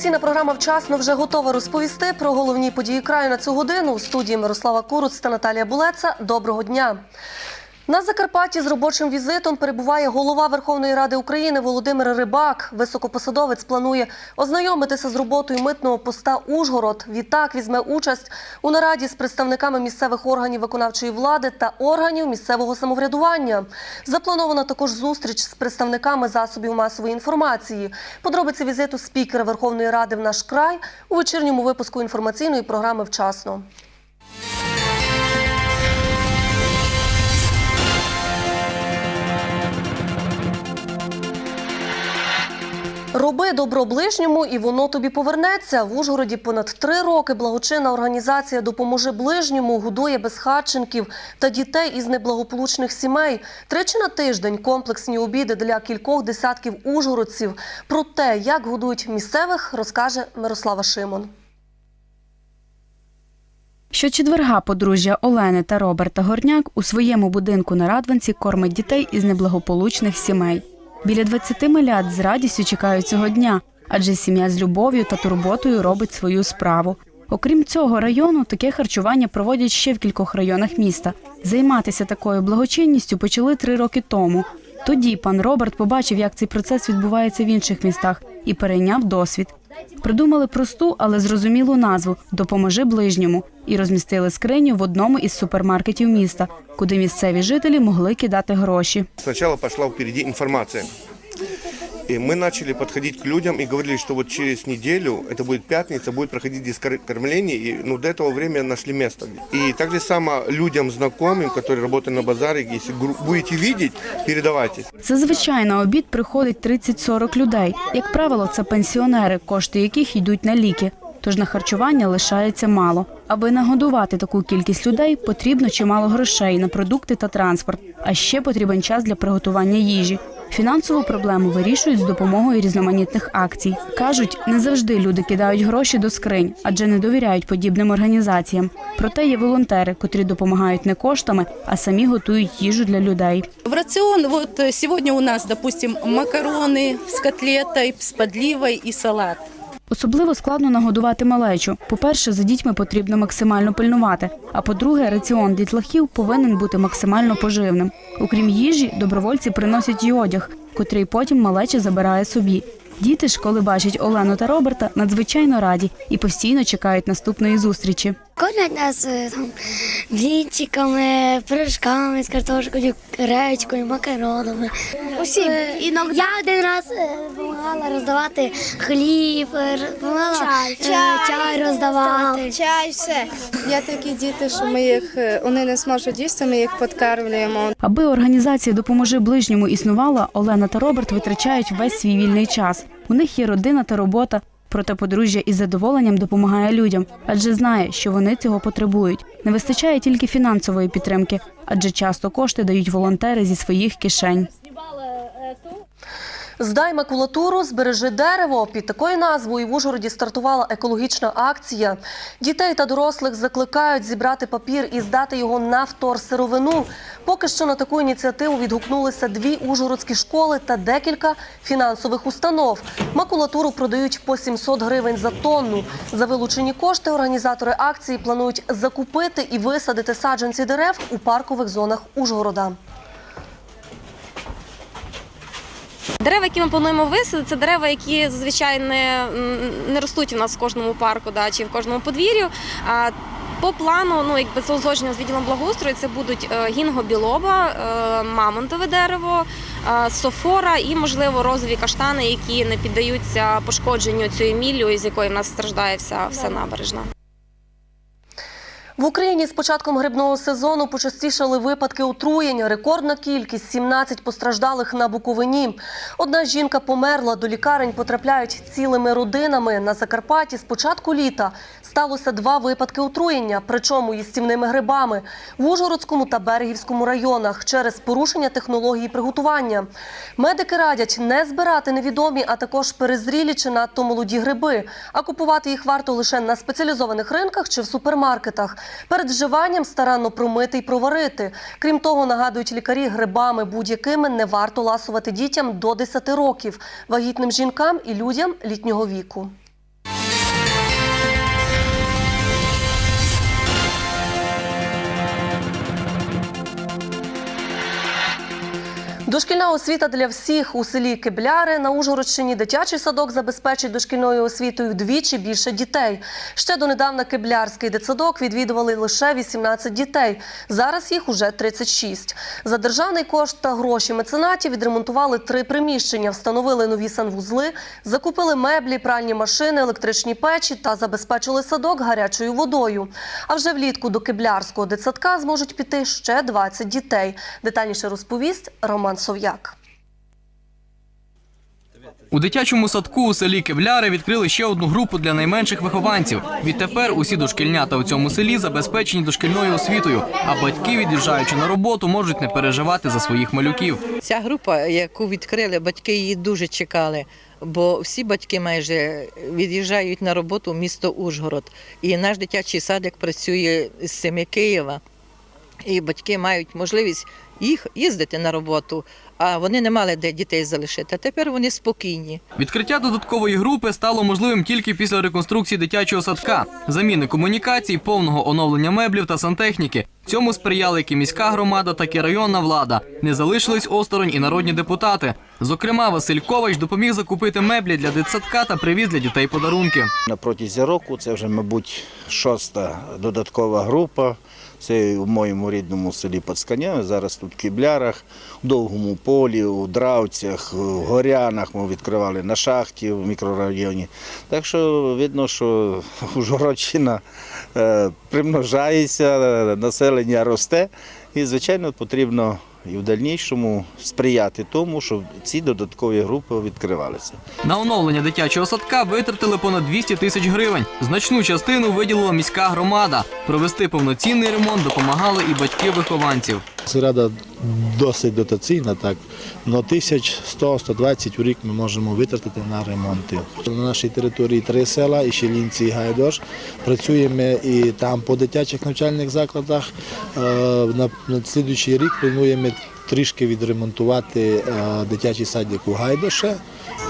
Інформаційна програма вчасно вже готова розповісти про головні події краю на цю годину. У студії Мирослава Куруц та Наталія Булеца. Доброго дня. На Закарпатті з робочим візитом перебуває голова Верховної Ради України Володимир Рибак. Високопосадовець планує ознайомитися з роботою митного поста Ужгород. Відтак візьме участь у нараді з представниками місцевих органів виконавчої влади та органів місцевого самоврядування. Запланована також зустріч з представниками засобів масової інформації. Подробиці візиту спікера Верховної Ради в наш край у вечірньому випуску інформаційної програми вчасно. Роби добро ближньому, і воно тобі повернеться. В Ужгороді понад три роки благочинна організація Допоможи ближньому годує безхатченків та дітей із неблагополучних сімей. Тричі на тиждень комплексні обіди для кількох десятків ужгородців. Про те, як годують місцевих, розкаже Мирослава Шимон. Щочетверга подружжя Олени та Роберта Горняк у своєму будинку на Радванці кормить дітей із неблагополучних сімей. Біля 20 милят з радістю чекають цього дня, адже сім'я з любов'ю та турботою робить свою справу. Окрім цього району, таке харчування проводять ще в кількох районах міста. Займатися такою благочинністю почали три роки тому. Тоді пан Роберт побачив, як цей процес відбувається в інших містах, і перейняв досвід. Придумали просту, але зрозумілу назву Допоможи ближньому і розмістили скриню в одному із супермаркетів міста, куди місцеві жителі могли кидати гроші. Спочатку пішла впереди информация. И мы начали подходить к людям и говорили, что вот через неделю, это будет пятница, будет проходить дискормление, и ну, до этого времени нашли место. И так же само людям знакомым, которые работают на базаре, если гру- будете видеть, передавайте. Зазвичай на обід приходить 30-40 людей. Як правило, це пенсіонери, кошти яких йдуть на ліки. Тож на харчування лишається мало. Аби нагодувати таку кількість людей, потрібно чимало грошей на продукти та транспорт, а ще потрібен час для приготування їжі. Фінансову проблему вирішують з допомогою різноманітних акцій. кажуть, не завжди люди кидають гроші до скринь, адже не довіряють подібним організаціям. Проте є волонтери, котрі допомагають не коштами, а самі готують їжу для людей. В раціон от сьогодні у нас, допустим, макарони з котлетою, з подливой і салат. Особливо складно нагодувати малечу. По-перше, за дітьми потрібно максимально пильнувати. А по-друге, раціон дітлахів повинен бути максимально поживним. Окрім їжі, добровольці приносять й одяг, котрий потім малеча забирає собі. Діти ж, коли бачать Олену та Роберта, надзвичайно раді і постійно чекають наступної зустрічі. Кормять нас е, там блінчиками, пирожками з картошкою, гречкою, макаронами. Усім. Іноді... Я один раз е, допомагала роздавати хліб, е, допомагала чай, чай роздавати. Чай, все. Є такі діти, що ми їх е, вони не зможуть їсти, ми їх підкармлюємо. Аби організація допоможи ближньому існувала, Олена та Роберт витрачають весь свій вільний час. У них є родина та робота. Проте подружжя із задоволенням допомагає людям, адже знає, що вони цього потребують. Не вистачає тільки фінансової підтримки, адже часто кошти дають волонтери зі своїх кишень. Здай макулатуру, збережи дерево. Під такою назвою в Ужгороді стартувала екологічна акція. Дітей та дорослих закликають зібрати папір і здати його на вторсировину. Поки що на таку ініціативу відгукнулися дві ужгородські школи та декілька фінансових установ. Макулатуру продають по 700 гривень за тонну. За вилучені кошти організатори акції планують закупити і висадити саджанці дерев у паркових зонах Ужгорода. Дерева, які ми плануємо висадити, це дерева, які зазвичай не, не ростуть у нас в кожному парку да, чи в кожному подвір'ю. А по плану, ну якби це узгодження з відділом благоустрою, це будуть е, гінго-білоба, е, мамонтове дерево, е, софора і, можливо, розові каштани, які не піддаються пошкодженню цією міллю, з якої в нас страждає вся, вся набережна. В Україні з початком грибного сезону почастішали випадки отруєння. Рекордна кількість 17 постраждалих на Буковині. Одна жінка померла, до лікарень потрапляють цілими родинами. На Закарпатті з початку літа сталося два випадки отруєння, причому їстівними грибами в Ужгородському та Берегівському районах через порушення технології приготування. Медики радять не збирати невідомі, а також перезрілі чи надто молоді гриби, а купувати їх варто лише на спеціалізованих ринках чи в супермаркетах. Перед вживанням старанно промити і проварити. Крім того, нагадують лікарі, грибами будь-якими не варто ласувати дітям до 10 років, вагітним жінкам і людям літнього віку. Дошкільна освіта для всіх у селі Кибляри на Ужгородщині дитячий садок забезпечить дошкільною освітою вдвічі більше дітей. Ще донедавна Киблярський дитсадок відвідували лише 18 дітей. Зараз їх уже 36. За державний кошт та гроші меценатів відремонтували три приміщення, встановили нові санвузли, закупили меблі, пральні машини, електричні печі та забезпечили садок гарячою водою. А вже влітку до Киблярського дитсадка зможуть піти ще 20 дітей. Детальніше розповість Роман Сов'як. У дитячому садку у селі Кевляри відкрили ще одну групу для найменших вихованців. Відтепер усі дошкільнята у цьому селі забезпечені дошкільною освітою, а батьки, від'їжджаючи на роботу, можуть не переживати за своїх малюків. Ця група, яку відкрили, батьки її дуже чекали, бо всі батьки майже від'їжджають на роботу в місто Ужгород. І наш дитячий садик працює з семи Києва. І батьки мають можливість їх їздити на роботу, а вони не мали де дітей залишити. А тепер вони спокійні. Відкриття додаткової групи стало можливим тільки після реконструкції дитячого садка, заміни комунікацій, повного оновлення меблів та сантехніки. Цьому сприяли як і міська громада, так і районна влада. Не залишились осторонь і народні депутати. Зокрема, Василь Ковач допоміг закупити меблі для дитсадка та привіз для дітей подарунки. На протязі року це вже, мабуть, шоста додаткова група. Це в моєму рідному селі Пацканя. Зараз тут в Кіблярах, в Довгому полі, у Дравцях, в Горянах ми відкривали на шахті в мікрорайоні. Так що видно, що Ужгородщина е, примножається, населення росте. І, звичайно, потрібно і в дальнішому сприяти тому, щоб ці додаткові групи відкривалися. На оновлення дитячого садка витратили понад 200 тисяч гривень. Значну частину виділила міська громада. Провести повноцінний ремонт допомагали і батьки вихованців. Сільрада досить дотаційна, так. Но 1100-120 у рік ми можемо витратити на ремонти. На нашій території три села, і Щелінці, і Гайдош. Працюємо і там по дитячих навчальних закладах. Е, На, на слідуючий рік плануємо трішки відремонтувати е, дитячий садик у Гайдоше.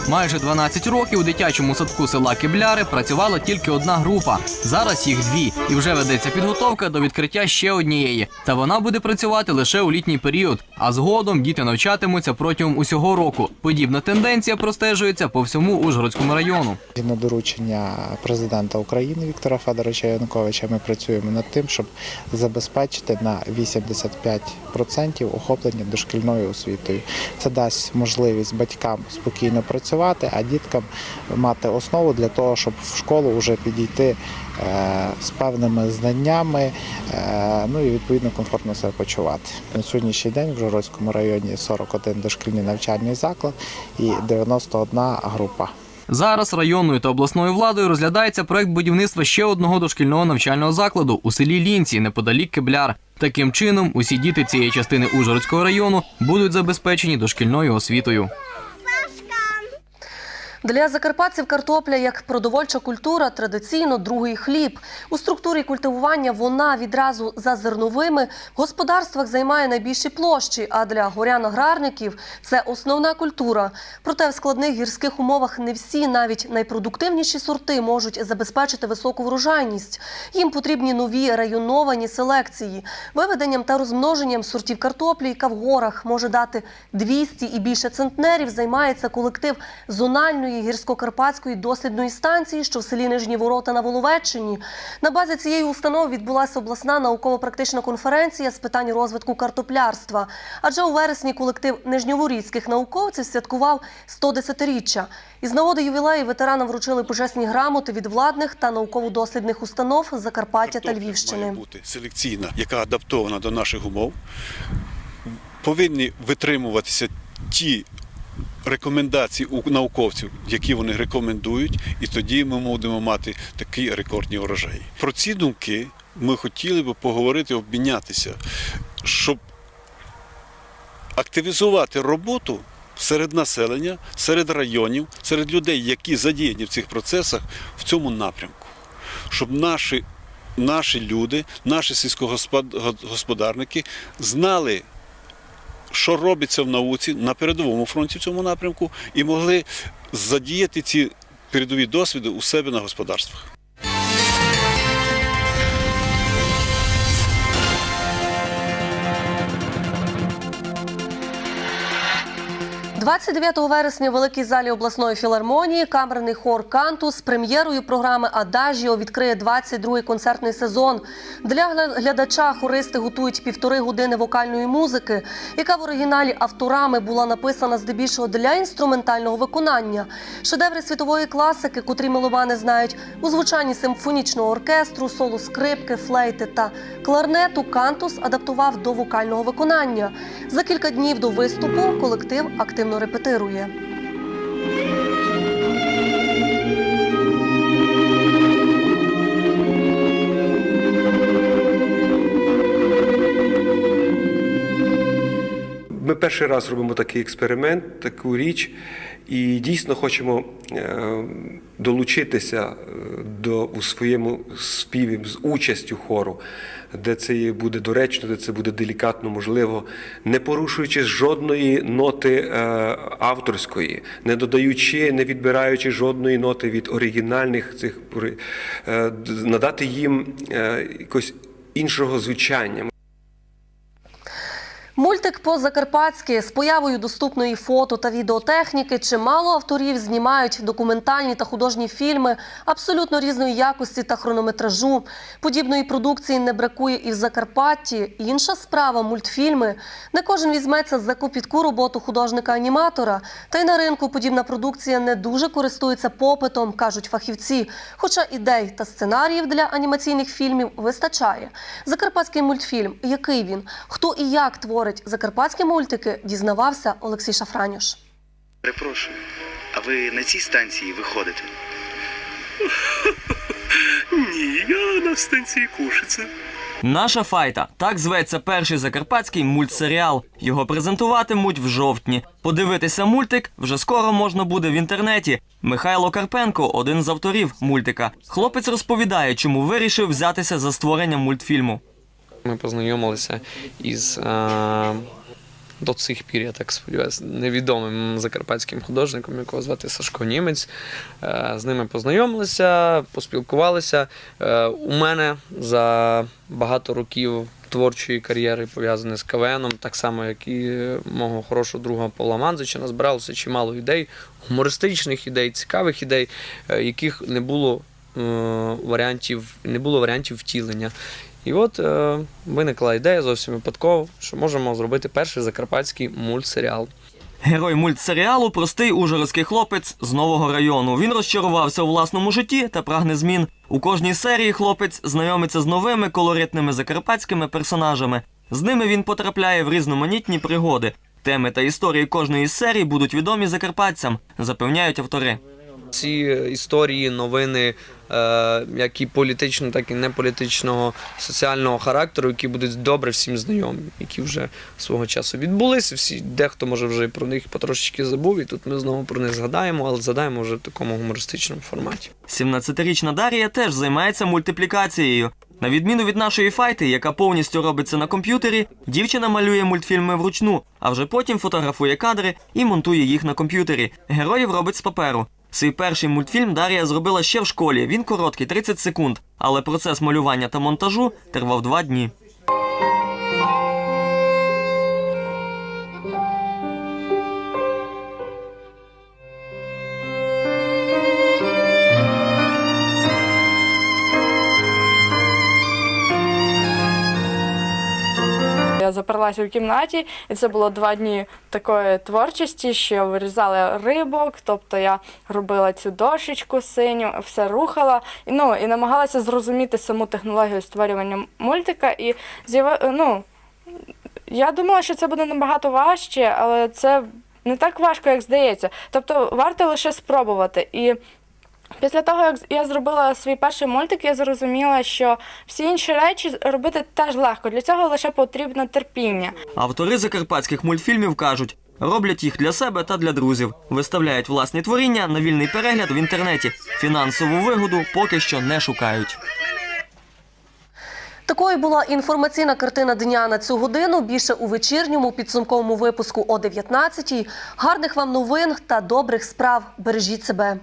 Майже 12 років у дитячому садку села Кибляри працювала тільки одна група. Зараз їх дві, і вже ведеться підготовка до відкриття ще однієї. Та вона буде працювати лише у літній період. А згодом діти навчатимуться протягом усього року. Подібна тенденція простежується по всьому Ужгородському району. На доручення президента України Віктора Федоровича Януковича ми працюємо над тим, щоб забезпечити на 85% охоплення дошкільною освітою. Це дасть можливість батькам спокійно працювати, а діткам мати основу для того, щоб в школу вже підійти е, з певними знаннями, е, ну і відповідно комфортно себе почувати. На сьогоднішній день в Жородському районі 41 дошкільний навчальний заклад і 91 група. Зараз районною та обласною владою розглядається проект будівництва ще одного дошкільного навчального закладу у селі Лінці, неподалік Кибляр. Таким чином, усі діти цієї частини Ужгородського району будуть забезпечені дошкільною освітою. Для закарпатців картопля як продовольча культура традиційно другий хліб. У структурі культивування вона відразу за зерновими в господарствах займає найбільші площі, а для горян-аграрників це основна культура. Проте в складних гірських умовах не всі, навіть найпродуктивніші сорти можуть забезпечити високу врожайність. Їм потрібні нові районовані селекції. Виведенням та розмноженням сортів картоплі, яка в горах може дати 200 і більше центнерів, займається колектив зональної гірсько-карпатської дослідної станції, що в селі Нижні Ворота на Воловеччині. На базі цієї установи відбулася обласна науково-практична конференція з питань розвитку картоплярства. Адже у вересні колектив нижньоворіцьких науковців святкував 110-річчя. Із нагоди ювілею ветеранам вручили почесні грамоти від владних та науково-дослідних установ Закарпаття та Львівщини. Має бути селекційна, яка адаптована до наших умов. Повинні витримуватися ті рекомендації у науковців, які вони рекомендують, і тоді ми будемо мати такі рекордні урожаї. Про ці думки ми хотіли би поговорити, обмінятися, щоб активізувати роботу серед населення, серед районів, серед людей, які задіяні в цих процесах в цьому напрямку, щоб наші, наші люди, наші сільськогосподарники знали. Що робиться в науці на передовому фронті в цьому напрямку, і могли задіяти ці передові досвіди у себе на господарствах. 29 вересня в великій залі обласної філармонії камерний хор Кантус з прем'єрою програми Адажіо відкриє 22-й концертний сезон. Для глядача хористи готують півтори години вокальної музики, яка в оригіналі авторами була написана здебільшого для інструментального виконання. Шедеври світової класики, котрі меломани знають у звучанні симфонічного оркестру, соло скрипки, флейти та кларнету, Кантус адаптував до вокального виконання. За кілька днів до виступу колектив активно репетирує. Перший раз робимо такий експеримент, таку річ, і дійсно хочемо е, долучитися е, до у своєму співі з участю хору, де це буде доречно, де це буде делікатно можливо, не порушуючи жодної ноти е, авторської, не додаючи, не відбираючи жодної ноти від оригінальних цих надати їм якось іншого звучання. Мультик по-закарпатськи з появою доступної фото та відеотехніки чимало авторів знімають документальні та художні фільми абсолютно різної якості та хронометражу. Подібної продукції не бракує і в Закарпатті. Інша справа мультфільми. Не кожен візьметься за копітку роботу художника-аніматора. Та й на ринку подібна продукція не дуже користується попитом, кажуть фахівці. Хоча ідей та сценаріїв для анімаційних фільмів вистачає. Закарпатський мультфільм, який він, хто і як творить закарпатські мультики, дізнавався Олексій Шафранюш. Перепрошую, а ви на цій станції виходите? Ні, я на станції Кушиця. Наша файта так зветься перший закарпатський мультсеріал. Його презентуватимуть в жовтні. Подивитися мультик вже скоро можна буде в інтернеті. Михайло Карпенко один з авторів мультика. Хлопець розповідає, чому вирішив взятися за створення мультфільму. Ми познайомилися із е, до цих пір, я так сподіваюся, невідомим закарпатським художником, якого звати Сашко Німець. Е, з ними познайомилися, поспілкувалися. Е, у мене за багато років творчої кар'єри пов'язані з КВНом, так само, як і мого хорошого друга Павла Манзича, назбиралося чимало ідей, гумористичних ідей, цікавих ідей, яких не було варіантів, не було варіантів втілення. І от е, виникла ідея зовсім випадково, що можемо зробити перший закарпатський мультсеріал. Герой мультсеріалу простий ужгородський хлопець з нового району. Він розчарувався у власному житті та прагне змін. У кожній серії хлопець знайомиться з новими колоритними закарпатськими персонажами. З ними він потрапляє в різноманітні пригоди. Теми та історії кожної з серій будуть відомі закарпатцям, запевняють автори. Ці історії, новини, е, як і політичного, так і неполітичного, соціального характеру, які будуть добре всім знайомі, які вже свого часу відбулися. Всі дехто може вже про них потрошечки забув, і тут ми знову про них згадаємо, але згадаємо вже в такому гумористичному форматі. 17-річна Дар'я теж займається мультиплікацією. На відміну від нашої файти, яка повністю робиться на комп'ютері, дівчина малює мультфільми вручну, а вже потім фотографує кадри і монтує їх на комп'ютері. Героїв робить з паперу. Свій перший мультфільм Дар'я зробила ще в школі. Він короткий 30 секунд, але процес малювання та монтажу тривав два дні. Я в кімнаті, і це було два дні такої творчості, що вирізала рибок, тобто я робила цю дошечку синю, все рухала, і, ну, і намагалася зрозуміти саму технологію створювання мультика. І ну, я думала, що це буде набагато важче, але це не так важко, як здається. Тобто варто лише спробувати. І Після того, як я зробила свій перший мультик, я зрозуміла, що всі інші речі робити теж легко. Для цього лише потрібно терпіння. Автори закарпатських мультфільмів кажуть, роблять їх для себе та для друзів, виставляють власні творіння на вільний перегляд в інтернеті. Фінансову вигоду поки що не шукають. Такою була інформаційна картина дня на цю годину. Більше у вечірньому підсумковому випуску о 19-й. Гарних вам новин та добрих справ. Бережіть себе.